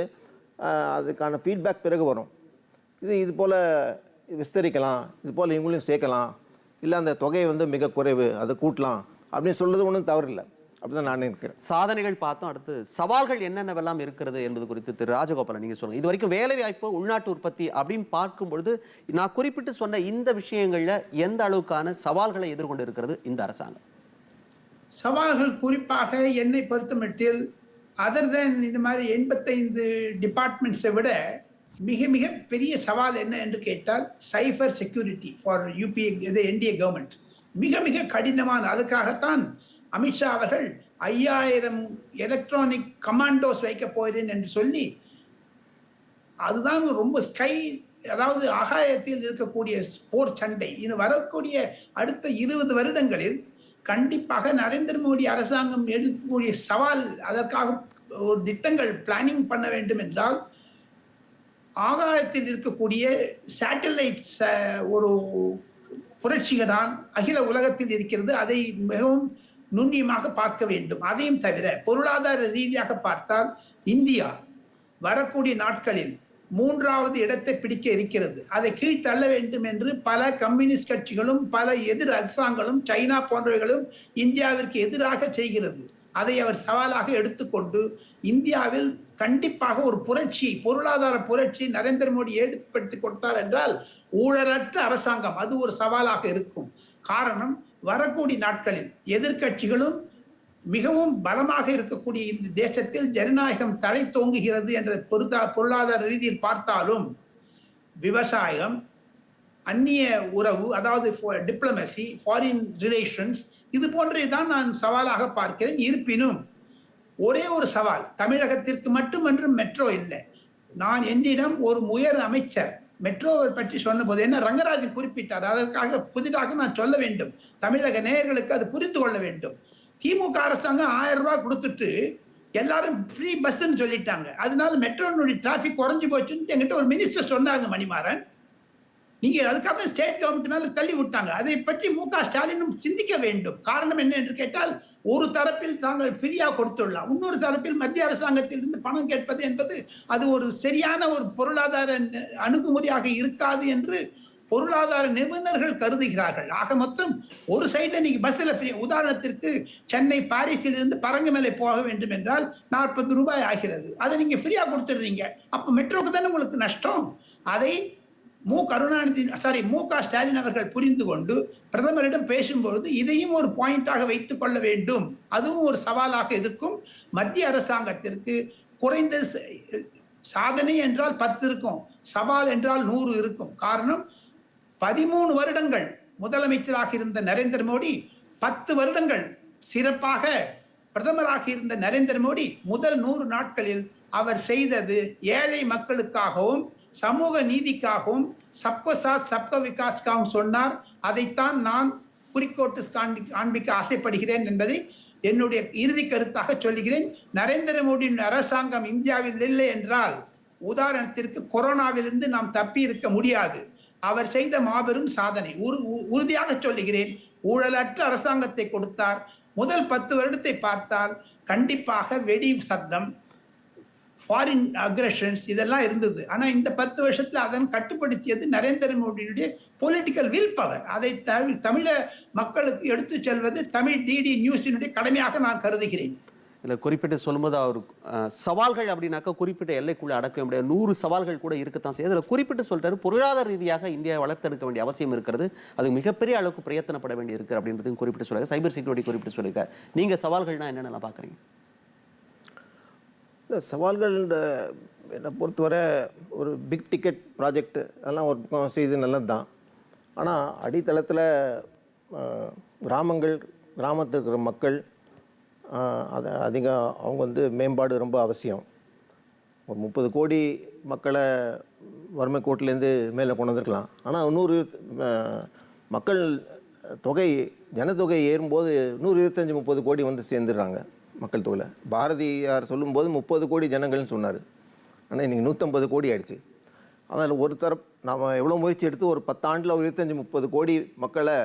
அதுக்கான ஃபீட்பேக் பிறகு வரும். இது இது போல் விஸ்தரிக்கலாம். இது போல் இவங்களையும் சேர்க்கலாம். இல்லை அந்த தொகையை வந்து மிக குறைவு. அதை கூட்டலாம். அப்படின்னு சொல்கிறது ஒன்றும் தவறில்லை. அப்படி தான் நான் இருக்கிறேன் சாதனைகள் பார்த்தோம் அடுத்து சவால்கள் என்னென்னவெல்லாம் இருக்கிறது என்பது குறித்து திரு ராஜகோபாலன் நீங்க சொல்லுங்க. இது வரைக்கும் வேலை வாய்ப்பு உள்நாட்டு உற்பத்தி அப்படின்னு பார்க்கும் பொழுது நான் குறிப்பிட்டு சொன்ன இந்த விஷயங்கள்ல எந்த அளவுக்கான சவால்களை எதிர்கொண்டு இருக்கிறது இந்த அரசாங்கம்? சவால்கள் குறிப்பாக என்னை பொறுத்தமட்டில் அதர் தென் இந்த மாதிரி எண்பத்தைந்து டிபார்ட்மெண்ட்ஸை விட மிக மிக பெரிய சவால் என்ன என்று கேட்டால் சைபர் செக்யூரிட்டி ஃபார் யூபிஏ இது என்டிஏ கவர்மெண்ட் மிக மிக கடினமான அதுக்காகத்தான் அமித்ஷா அவர்கள் ஐயாயிரம் எலக்ட்ரானிக் கமாண்டோஸ் வைக்க போகிறேன் என்று சொல்லி அதுதான் ரொம்ப ஸ்கை அதாவது ஆகாயத்தில் இருக்கக்கூடிய போர் சண்டை. இது வரக்கூடிய அடுத்த இருபது வருடங்களில் கண்டிப்பாக நரேந்திர மோடி அரசாங்கம் எடுக்கக்கூடிய சவால் அதற்காக ஒரு திட்டங்கள் பிளானிங் பண்ண வேண்டும் என்றால் ஆகாயத்தில் இருக்கக்கூடிய சேட்டலைட்ஸ் ஒரு புரட்சிகள் தான் அகில உலகத்தில் இருக்கிறது. அதை மிகவும் நுண்ணியமாக பார்க்க வேண்டும். அதையும் தவிர பொருளாதார ரீதியாக பார்த்தால் இந்தியா வரக்கூடிய நாட்களில் மூன்றாவது இடத்தை பிடிக்க இருக்கிறது. அதை கீழ் தள்ள வேண்டும் என்று பல கம்யூனிஸ்ட் கட்சிகளும் பல எதிர் அரசாங்கங்களும் சைனா போன்றவைகளும் இந்தியாவிற்கு எதிராக செய்கிறது. அதை அவர் சவாலாக எடுத்துக்கொண்டு இந்தியாவில் கண்டிப்பாக ஒரு புரட்சி பொருளாதார புரட்சி நரேந்திர மோடி ஏற்படுத்தி கொடுத்தார் என்றால் ஊழலற்ற அரசாங்கம் அது ஒரு சவாலாக இருக்கும். காரணம் வரக்கூடிய நாட்களில் எதிர்க்கட்சிகளும் மிகவும் பலமாக இருக்கக்கூடிய இந்த தேசத்தில் ஜனநாயகம் தடை தோங்குகிறது என்ற பொருத்தா பொருளாதார ரீதியில் பார்த்தாலும் விவசாயம் அந்நிய உறவு அதாவது டிப்ளமசி ஃபாரின் ரிலேஷன்ஸ் இது போன்றே தான் நான் சவாலாக பார்க்கிறேன். இருப்பினும் ஒரே ஒரு சவால் தமிழகத்திற்கு மட்டுமன்று மெட்ரோ இல்லை. நான் என்னிடம் ஒரு முயர் அமைச்சர் மெட்ரோவை பற்றி சொன்னபோது என்ன ரங்கராஜன் குறிப்பிட்டார். அதற்காக புதிதாக நான் சொல்ல வேண்டும். தமிழக நேயர்களுக்கு அது புரிந்து கொள்ள வேண்டும். திமுக அரசாங்கம் ஆயிரம் ரூபாய் கொடுத்துட்டு எல்லாரும் ஃப்ரீ பஸ்ன்னு சொல்லிட்டாங்க. அதனால மெட்ரோனுடைய டிராஃபிக் குறைஞ்சு போச்சுன்னு எங்கிட்ட ஒரு மினிஸ்டர் சொன்னாங்க மணிமாறன். நீங்க அதுக்காக ஸ்டேட் கவர்மெண்ட் மேல தள்ளி விட்டாங்க. அதை பற்றி மு க ஸ்டாலினும் சிந்திக்க வேண்டும். காரணம் என்ன என்று கேட்டால் ஒரு தரப்பில் தாங்கள் ஃப்ரீயாக கொடுத்துள்ளோம் இன்னொரு தரப்பில் மத்திய அரசாங்கத்திலிருந்து பணம் கேட்பது என்பது அது ஒரு சரியான ஒரு பொருளாதார அணுகுமுறையாக இருக்காது என்று பொருளாதார நிபுணர்கள் கருதுகிறார்கள். ஆக மொத்தம் ஒரு சைடில் நீங்கள் பஸ்ஸில் ஃப்ரீ உதாரணத்திற்கு சென்னை பாரிஸிலிருந்து பரங்கமலை போக வேண்டும் என்றால் நாற்பது ரூபாய் ஆகிறது. அதை நீங்கள் ஃப்ரீயாக கொடுத்துடுறீங்க. அப்போ மெட்ரோக்கு தானே உங்களுக்கு நஷ்டம்? அதை மு. கருணாநிதி சாரி மு. க. ஸ்டாலின் அவர்கள் புரிந்து கொண்டு பிரதமரிடம் பேசும்பொழுது இதையும் ஒரு பாயிண்டாக வைத்துக் கொள்ள வேண்டும். அதுவும் ஒரு சவாலாக இருக்கும். மத்திய அரசாங்கத்திற்கு குறைந்த சாதனை என்றால் பத்து இருக்கும். சவால் என்றால் நூறு இருக்கும். காரணம் பதிமூணு வருடங்கள் முதலமைச்சராக இருந்த நரேந்திர மோடி பத்து வருடங்கள் சிறப்பாக பிரதமராக இருந்த நரேந்திர மோடி முதல் நூறு நாட்களில் அவர் செய்தது ஏழை மக்களுக்காகவும் சமூக நீதிக்காகவும் சப்கோ சாத் சப்க விகாஸ்க்காகவும் சொன்னார். அதைத்தான் நான் குறிக்கோட்டு காண்பிக்க ஆசைப்படுகிறேன் என்பதை என்னுடைய இறுதி கருத்தாக சொல்லுகிறேன். நரேந்திர மோடியின் அரசாங்கம் இந்தியாவில் இல்லை என்றால் உதாரணத்திற்கு கொரோனாவிலிருந்து நாம் தப்பி இருக்க முடியாது. அவர் செய்த மாபெரும் சாதனை. உ- உறுதியாக சொல்லுகிறேன். ஊழலற்ற அரசாங்கத்தை கொடுத்தார். முதல் பத்து வருடத்தை பார்த்தால் கண்டிப்பாக வெடி சத்தம் ஃபாரின் அக்ரஷன்ஸ் இதெல்லாம் இருந்தது. ஆனா இந்த பத்து வருஷத்துல அதன் கட்டுப்படுத்தியது நரேந்திர மோடியினுடைய பொலிட்டிக்கல் வில் பவர் அதை தமிழ் தமிழ மக்களுக்கு எடுத்து செல்வது தமிழ் டிடி நியூஸினுடைய கடமையாக நான் கருதுகிறேன். இதில் குறிப்பிட்டு சொல்லும்போது அவர் சவால்கள் அப்படின்னாக்கா குறிப்பிட்ட எல்லைக்குள்ள அடக்க முடியாது நூறு சவால்கள் கூட இருக்கத்தான் செய்யும். அதில் குறிப்பிட்டு சொல்றாரு பொருளாதார ரீதியாக இந்தியாவை வளர்த்தெடுக்க வேண்டிய அவசியம் இருக்கிறது. அது மிகப்பெரிய அளவுக்கு பிரயத்தனப்பட வேண்டி இருக்கு அப்படின்றதையும் குறிப்பிட்டு சொல்லுங்க சைபர் செக்யூரிட்டி குறிப்பிட்டு சொல்லியிருக்காரு. நீங்க சவால்கள்னா என்னென்னலாம் பார்க்குறீங்க? இந்த சவால்கள் என்னை பொறுத்தவரை ஒரு பிக் டிக்கெட் ப்ராஜெக்ட் அதெல்லாம் ஒரு பக்கம் செய்து நல்லது தான் ஆனால் அடித்தளத்தில் கிராமங்கள் கிராமத்தில் இருக்கிற மக்கள் அதை அதிகம் அவங்க வந்து மேம்பாடு ரொம்ப அவசியம். ஒரு முப்பது கோடி மக்களை வறுமை கோட்டிலேருந்து மேலே கொண்டு வந்திருக்கலாம். ஆனால் நூறு மக்கள் தொகை ஜனத்தொகை ஏறும்போது நூறு இருபத்தஞ்சி முப்பது கோடி வந்து சேர்ந்துடுறாங்க. மக்கள் தொகையில் பாரதியார் சொல்லும்போது முப்பது கோடி ஜனங்கள்னு சொன்னார். ஆனால் இன்றைக்கி நூற்றம்பது கோடி ஆயிடுச்சு. அதில் ஒரு தரப் நம்ம எவ்வளோ முயற்சி எடுத்து ஒரு பத்தாண்டில் ஒரு இருபத்தஞ்சி முப்பது கோடி மக்களை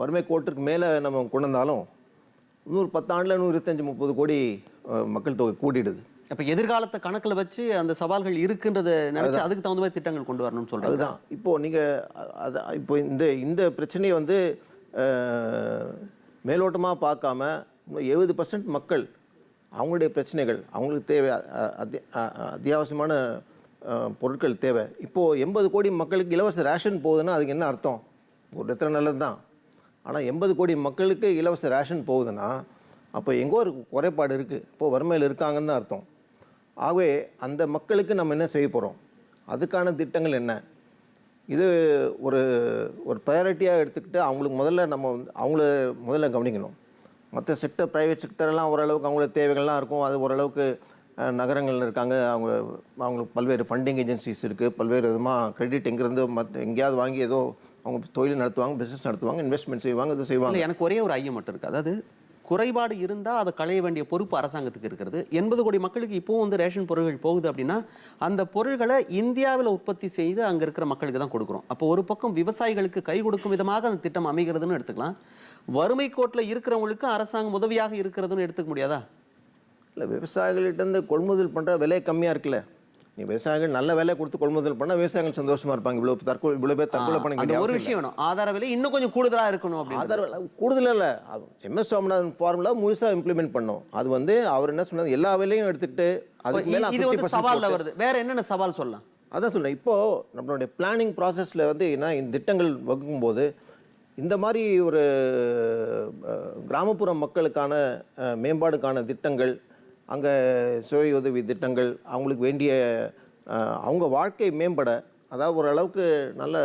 வறுமை கோட்டுக்கு மேலே நம்ம கொண்டு வந்தாலும் இன்னொரு பத்தாண்டில் நூறு இருபத்தஞ்சி முப்பது கோடி மக்கள் தொகை கூடிடுது. அப்ப எதிர்காலத்தை கணக்குல வச்சு அந்த சவால்கள் இருக்குன்றத நினைச்சு அதுக்கு தகுந்த மாதிரி திட்டங்கள் கொண்டு வரணும்னு சொல்றாரு அதுதான். இப்போது நீங்கள் அது இப்போ இந்த இந்த பிரச்சனையை வந்து மேலோட்டமாக பார்க்காம எழுபது பர்சன்ட் மக்கள் அவங்களுடைய பிரச்சனைகள் அவங்களுக்கு தேவை அத்தி- அத்தியாவசியமான பொருட்கள் தேவை. இப்போது எண்பது கோடி மக்களுக்கு இலவச ரேஷன் போகுதுன்னா அதுக்கு என்ன அர்த்தம்? ஒரு இடத்துல நல்லது தான் ஆனால் எண்பது கோடி மக்களுக்கு இலவச ரேஷன் போகுதுன்னா அப்போ எங்கோ ஒரு குறைபாடு இருக்குது இப்போது வறுமையில் இருக்காங்கன்னு தான் அர்த்தம். ஆகவே அந்த மக்களுக்கு நம்ம என்ன செய்ய போகிறோம் அதுக்கான திட்டங்கள் என்ன? இது ஒரு ஒரு ப்ரையாரிட்டியாக எடுத்துக்கிட்டு அவங்களுக்கு முதல்ல நம்ம வந்து அவங்கள முதல்ல கவனிக்கணும். மற்ற செக்டர் ப்ரைவேட் செக்டர்லாம் ஓரளவுக்கு அவங்களுக்கு தேவைகள்லாம் இருக்கும். அது ஓரளவுக்கு நகரங்களில் இருக்காங்க. அவங்க அவங்களுக்கு பல்வேறு ஃபண்டிங் ஏஜென்சிஸ் இருக்குது பல்வேறு விதமாக கிரெடிட் எங்கேருந்து மற்ற எங்கேயாவது வாங்கி ஏதோ அவங்க தொழில் நடத்துவாங்க பிஸ்னஸ் நடத்துவாங்க இன்வெஸ்ட்மெண்ட் செய்வாங்க இது செய்வாங்க. எனக்கு ஒரே ஒரு ஐயம் மட்டும் இருக்குது அதாவது குறைபாடு இருந்தால் அதை களைய வேண்டிய பொறுப்பு அரசாங்கத்துக்கு இருக்கிறது. எண்பது கோடி மக்களுக்கு இப்போவும் வந்து ரேஷன் பொருட்கள் போகுது அப்படின்னா அந்த பொருள்களை இந்தியாவில் உற்பத்தி செய்து அங்கே இருக்கிற மக்களுக்கு தான் கொடுக்குறோம். அப்போ ஒரு பக்கம் விவசாயிகளுக்கு கை கொடுக்கும் விதமாக அந்த திட்டம் அமைகிறதுன்னு எடுத்துக்கலாம். வறுமை கோட்டில் இருக்கிறவங்களுக்கு அரசாங்கம் உதவியாக இருக்கிறதுன்னு எடுத்துக்க முடியாதா? இல்லை விவசாயிகள்கிட்டருந்து கொள்முதல் பண்ணுற விலை கம்மியாக இருக்குல்ல. நீ விவசாயிகள் நல்ல விலை கொடுத்து கொள்முதல் பண்ணால் விவசாயிகள் சந்தோஷமா இருப்பாங்க. இவ்வளோ தற்கொலை இவ்வளோ பேர் தற்கொலை பண்ண ஒரு. விஷயம் வேணும். ஆதார விலை இன்னும் கொஞ்சம் கூடுதலா இருக்கணும் ஆதார் விலை கூடுதல் இல்லை. எம்எஸ் சுவாமிநாதன் ஃபார்முலா முழுசாக இம்ப்ளிமெண்ட் பண்ணோம். அது வந்து அவர் என்ன சொன்னார்? எல்லா விலையும் எடுத்துக்கிட்டு மேலே இது வந்து சவால்ல வருது. வேற என்னென்ன சவால் சொல்லலாம்? அதான் சொல்றேன். இப்போது நம்மளுடைய பிளானிங் ப்ராசஸில் வந்து என்ன இந்த திட்டங்கள் வகுக்கும்போது இந்த மாதிரி ஒரு கிராமப்புற மக்களுக்கான மேம்பாடுக்கான திட்டங்கள் அங்கே சுய உதவி திட்டங்கள் அவங்களுக்கு வேண்டிய அவங்க வாழ்க்கை மேம்பட அதாவது ஓரளவுக்கு நல்ல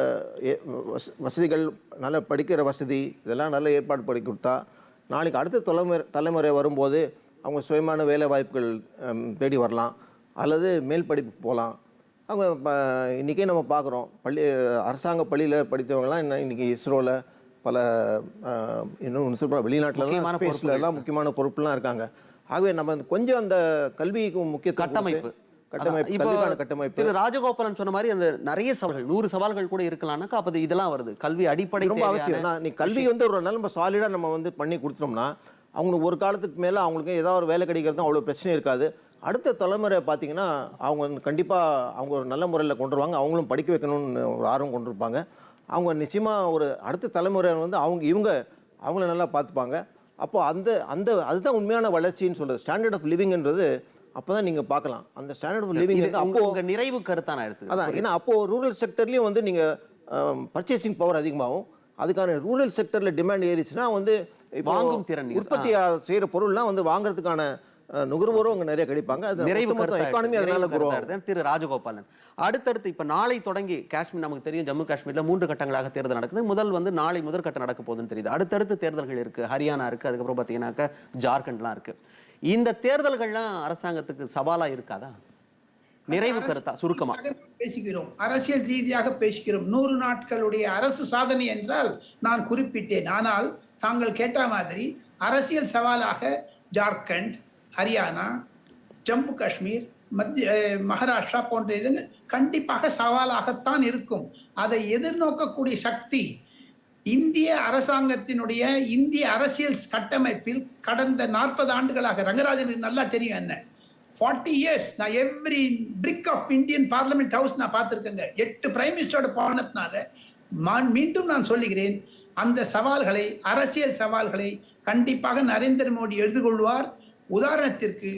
வசதிகள் நல்ல படிக்கிற வசதி இதெல்லாம் நல்ல ஏற்பாடு பண்ணி கொடுத்தா நாளைக்கு அடுத்த தலைமுறை தலைமுறை வரும்போது அவங்க சுயமான வேலை வாய்ப்புகள் தேடி வரலாம். அல்லது மேல் படிப்புக்கு போகலாம். அவங்க இப்போ இன்றைக்கே நம்ம பார்க்குறோம் பள்ளி அரசாங்க பள்ளியில் படித்தவங்கலாம் இன்னும் இன்றைக்கி இஸ்ரோவில் பல இன்னும் சொல்ல வெளிநாட்டில் முக்கியமான ஸ்பேஸில் எல்லாம் முக்கியமான பொறுப்புலாம் இருக்காங்க. ஆகவே நம்ம கொஞ்சம் அந்த கல்விக்கு முக்கியத்துவம் கட்டமைப்பு. கட்டமைப்பு கல்விக்கான கட்டமைப்பு. திரு ராஜகோபாலன் சொன்ன மாதிரி அந்த நிறைய சவால்கள் நூறு சவால்கள் கூட இருக்கலாம்னாக்கா அப்ப இது இதெல்லாம் வருது. கல்வி அடிப்படை ரொம்ப அவசியம். நீ கல்வி வந்து ஒரு நல்ல நம்ம சாலிடாக நம்ம வந்து பண்ணி கொடுத்தோம்னா அவங்களுக்கு ஒரு காலத்துக்கு மேலே அவங்களுக்கு ஏதாவது ஒரு வேலை கிடைக்கிறதும் அவ்வளோ பிரச்சனை இருக்காது. அடுத்த தலைமுறை பார்த்தீங்கன்னா அவங்க கண்டிப்பாக அவங்க ஒரு நல்ல முறையில் கொண்டு வருவாங்க. அவங்களும் படிக்க வைக்கணும்னு ஒரு ஆர்வம் கொண்டு இருப்பாங்க அவங்க நிச்சயமாக ஒரு அடுத்த தலைமுறை வந்து அவங்க இவங்க அவங்கள நல்லா பார்த்துப்பாங்க அப்போ அந்த அந்த அதுதான் உண்மையான வளர்ச்சின்னு சொல்கிறது ஸ்டாண்டர்ட் ஆஃப் லிவிங்ன்றது அப்போ தான் நீங்கள் பார்க்கலாம். அந்த ஸ்டாண்டர்ட் ஆஃப் லிவிங் வந்து அப்போ உங்க நிறைவு கருத்தா நான் எடுத்துக்கிறேன். அதான் ஏன்னா அப்போ ரூரல் செக்டர்லயும் வந்து நீங்க பர்ச்சேசிங் பவர் அதிகமாகும். அதுக்கான ரூரல் செக்டர்ல டிமாண்ட் ஏறிச்சுன்னா வந்து வாங்கும் திறன். உற்பத்தி செய்யற பொருள்லாம் வந்து வாங்குறதுக்கான நுகர்வோரும் அங்க நிறைய கிடைப்பாங்க. அது நிறைவு கருத்தா எக்கானமி அதனால திரு ராஜகோபாலன். அடுத்தடுத்து இப்ப நாளை தொடங்கி காஷ்மீர் நமக்கு தெரியும். ஜம்மு காஷ்மீர்ல மூன்று கட்டங்களாக தேர்தல் நடக்குது. முதல் வந்து நாளை முதல் கட்டம் நடக்க போகுதுன்னு தெரியுது. அடுத்தடுத்து தேர்தல்கள் இருக்கு. ஹரியானா இருக்கு. அதுக்கப்புறம் பாத்தீங்கன்னாக்கா ஜார்க்கண்ட்லாம் இருக்கு. இந்த தேர்தல்கள்லாம் அரசாங்கத்துக்கு சவாலா இருக்காதா? நிறைவு கருத்தா? சுருக்கமா. பேசுகிறோம். அரசியல் ரீதியாக பேசுகிறோம். நூறு நாட்களுடைய அரசு சாதனை என்றால் நான் குறிப்பிட்டேன். ஆனால் தாங்கள் கேட்ட மாதிரி அரசியல் சவாலாக ஜார்க்கண்ட் ஹரியானா ஜம்மு காஷ்மீர் மத்திய மகாராஷ்டிரா போன்ற இது கண்டிப்பாக சவாலாகத்தான் இருக்கும். அதை எதிர்நோக்கக்கூடிய சக்தி இந்திய அரசாங்கத்தினுடைய இந்திய அரசியல் கட்டமைப்பில் கடந்த நாற்பது ஆண்டுகளாக ரங்கராஜனுக்கு நல்லா தெரியும் என்ன? ஃபார்ட்டி இயர்ஸ் நான் every brick of Indian parliament house நான் பார்த்துருக்கேங்க. எட்டு பிரைம் மினிஸ்டரோட போனதுனால நான் மீண்டும் நான் சொல்லுகிறேன் அந்த சவால்களை அரசியல் சவால்களை கண்டிப்பாக நரேந்திர மோடி எதிர்கொள்வார். உதாரணத்திற்கு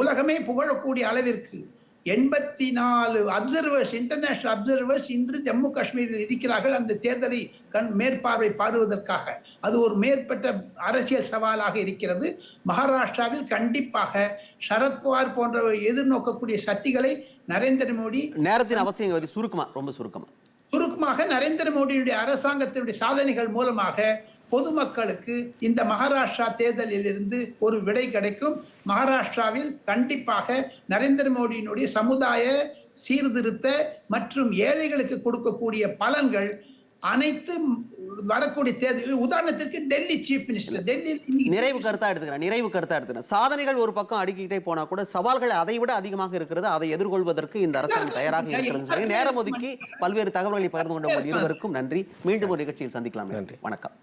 உலகமே புகழக்கூடிய அளவிற்கு எண்பத்தி நாலு அப்சர்வர்ஸ் இன்டர்நேஷனல் அப்சர்வர்ஸ் இன்று ஜம்மு காஷ்மீரில் இருக்கிறார்கள். அந்த தேர்தலை கண் மேற்பார்வை பாடுவதற்காக. அது ஒரு மேற்பட்ட அரசியல் சவாலாக இருக்கிறது. மகாராஷ்டிராவில் கண்டிப்பாக சரத்பவார் போன்ற எதிர்நோக்கக்கூடிய சக்திகளை நரேந்திர மோடி நேரத்தின் அவசியம் சுருக்கமா ரொம்ப சுருக்கமா. சுருக்கமாக நரேந்திர மோடியுடைய அரசாங்கத்தினுடைய சாதனைகள் மூலமாக பொதுமக்களுக்கு இந்த மகாராஷ்டிரா தேர்தலில் இருந்து ஒரு விடை கிடைக்கும். மகாராஷ்டிராவில் கண்டிப்பாக நரேந்திர மோடியினுடைய சமுதாய சீர்திருத்த மற்றும் ஏழைகளுக்கு கொடுக்கக்கூடிய பலன்கள் அனைத்து வரக்கூடிய தேர்தலில் உதாரணத்திற்கு டெல்லி சீஃப் மினிஸ்டர் டெல்லி நிறைவு கருத்தா எடுத்துக்கிறேன் நிறைவு கருத்தா எடுத்துக்கிறேன். சாதனைகள் ஒரு பக்கம் அடுக்கிட்டே போனா கூட சவால்கள் அதை விட அதிகமாக இருக்கிறது அதை எதிர்கொள்வதற்கு இந்த அரசாங்கம் தயாராக இருக்கிறது. சொல்லி நேரம் ஒதுக்கி பல்வேறு தகவல்களை பகிர்ந்து கொண்ட இருவருக்கும் நன்றி. மீண்டும் ஒரு நிகழ்ச்சியில் சந்திக்கலாம். நன்றி. வணக்கம்.